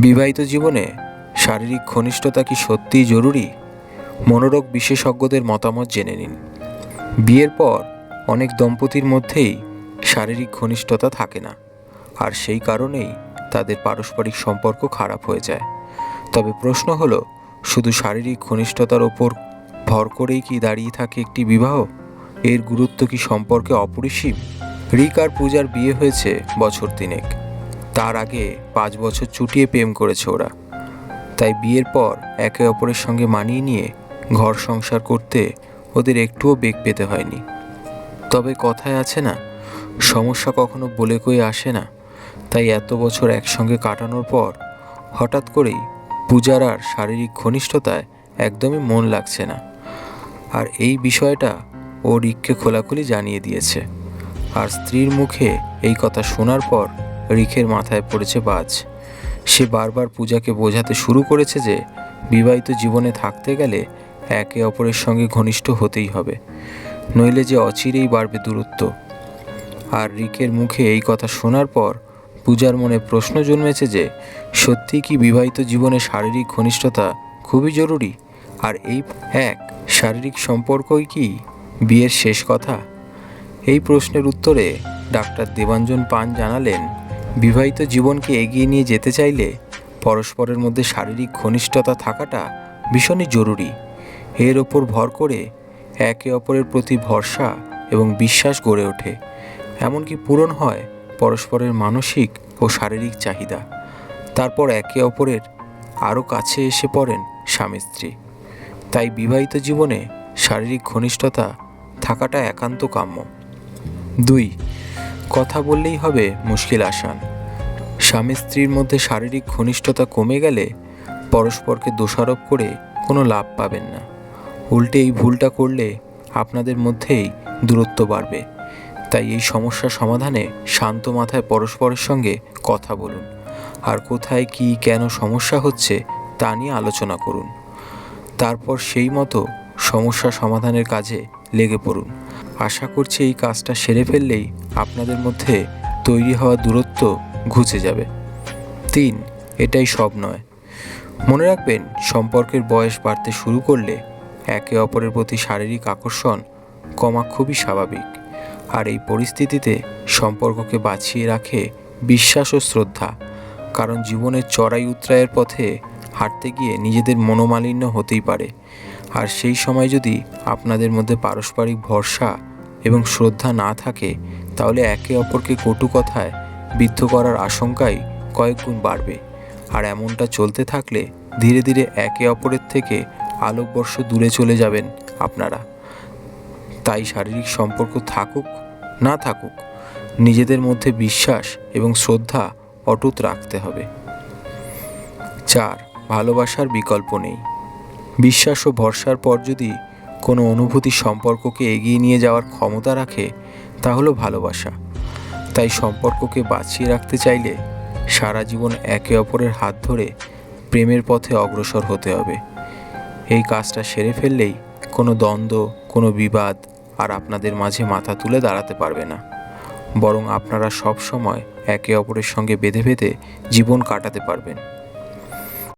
বিবাহিত জীবনে শারীরিক ঘনিষ্ঠতা কি সত্যিই জরুরি? মনোরোগ বিশেষজ্ঞদের মতামত জেনে নিন। বিয়ের পর অনেক দম্পতির মধ্যেই শারীরিক ঘনিষ্ঠতা থাকে না, আর সেই কারণেই তাদের পারস্পরিক সম্পর্ক খারাপ হয়ে যায়। তবে প্রশ্ন হলো, শুধু শারীরিক ঘনিষ্ঠতার ওপর ভর করেই কি দাঁড়িয়ে থাকে একটি বিবাহ? এর গুরুত্ব কি সম্পর্কে অপরিসীম? রিক আর পূজার বিয়ে হয়েছে বছর তিনেক। তার আগে পাঁচ বছর চুটিয়ে প্রেম করেছে ওরা। তাই বিয়ের পর একে অপরের সঙ্গে মানিয়ে নিয়ে ঘর সংসার করতে ওদের একটুও বেগ পেতে হয়নি। তবে কথায় আছে না, সমস্যা কখনো বলে কয়ে আসে না। তাই এত বছর একসঙ্গে কাটানোর পর হঠাৎ করেই পূজার আর শারীরিক ঘনিষ্ঠতায় একদমই মন লাগছে না। আর এই বিষয়টা ও রিককে খোলাখুলি জানিয়ে দিয়েছে। আর স্ত্রীর মুখে এই কথা শোনার পর রিকের মাথায় পড়েছে বাজ। সে বারবার পূজাকে বোঝাতে শুরু করেছে যে, বিবাহিত জীবনে থাকতে গেলে একে অপরের সঙ্গে ঘনিষ্ঠ হতেই হবে। নইলে যে অচিরেই বাড়বে দূরত্ব। আর রিকের মুখে এই কথা শোনার পর পূজার মনে প্রশ্ন জন্মেছে যে, সত্যি কি বিবাহিত জীবনে শারীরিক ঘনিষ্ঠতা খুবই জরুরি? আর এই এক, শারীরিক সম্পর্কই কি বিয়ের শেষ কথা? এই প্রশ্নের উত্তরে ডাক্তার দেবাঞ্জন পান জানালেন বিবাহিত জীবনকে এগিয়ে নিয়ে যেতে চাইলে পরস্পরের মধ্যে শারীরিক ঘনিষ্ঠতা থাকাটা ভীষণই জরুরি। এর ওপর ভর করে একে অপরের প্রতি ভরসা এবং বিশ্বাস গড়ে ওঠে। এমনকি পূরণ হয় পরস্পরের মানসিক ও শারীরিক চাহিদা। তারপর একে অপরের আরও কাছে এসে পড়েন স্বামী স্ত্রী। তাই বিবাহিত জীবনে শারীরিক ঘনিষ্ঠতা থাকাটা একান্ত কাম্য। দুই কথা বললেই হবে, মুশকিল আসান। স্বামী স্ত্রীর মধ্যে শারীরিক ঘনিষ্ঠতা কমে গেলে পরস্পরকে দোষারোপ করে কোনো লাভ পাবেন না। উল্টে এই ভুলটা করলে আপনাদের মধ্যেই দূরত্ব বাড়বে। তাই এই সমস্যা সমাধানে শান্ত মাথায় পরস্পরের সঙ্গে কথা বলুন। আর কোথায় কি, কেন সমস্যা হচ্ছে তা নিয়ে আলোচনা করুন। তারপর সেই মতো সমস্যা সমাধানের কাজে লেগে পড়ুন। আশা করছি এই কাজটা সেরে ফেললেই আপনাদের মধ্যে তৈরি হওয়া দূরত্ব ঘুচে যাবে। তিন, এটাই সব নয়। মনে রাখবেন, সম্পর্কের বয়স বাড়তে শুরু করলে একে অপরের প্রতি শারীরিক আকর্ষণ কমা খুবই স্বাভাবিক। আর এই পরিস্থিতিতে সম্পর্ককে বাঁচিয়ে রাখে বিশ্বাস ও শ্রদ্ধা। কারণ জীবনের চড়াই উত্রায়ের পথে হাঁটতে গিয়ে নিজেদের মনোমালিন্য হতেই পারে। আর সেই সময় যদি আপনাদের মধ্যে পারস্পরিক ভরসা এবং শ্রদ্ধা না থাকে, তাহলে একে অপরকে কটু কথায় বিদ্ধ করার আশঙ্কাই কয়েক গুণ বাড়বে। আর এমনটা চলতে থাকলে ধীরে ধীরে একে অপরের থেকে আলোকবর্ষ দূরে চলে যাবেন আপনারা। তাই শারীরিক সম্পর্ক থাকুক, না থাকুক, নিজেদের মধ্যে বিশ্বাস এবং শ্রদ্ধা অটুট রাখতে হবে। চার, ভালোবাসার বিকল্প নেই। বিশ্বাস ও ভরসার পর যদি কোনো অনুভূতি সম্পর্ককে এগিয়ে নিয়ে যাওয়ার ক্ষমতা রাখে, তা হলো ভালোবাসা। তাই সম্পর্ককে বাঁচিয়ে রাখতে চাইলে সারা জীবন একে অপরের হাত ধরে প্রেমের পথে অগ্রসর হতে হবে। এই কাজটা সেরে ফেললেই কোনো দ্বন্দ্ব, কোনো বিবাদ আর আপনাদের মাঝে মাথা তুলে দাঁড়াতে পারবে না। বরং আপনারা সব সময় একে অপরের সঙ্গে বেঁধে বেঁধে জীবন কাটাতে পারবেন।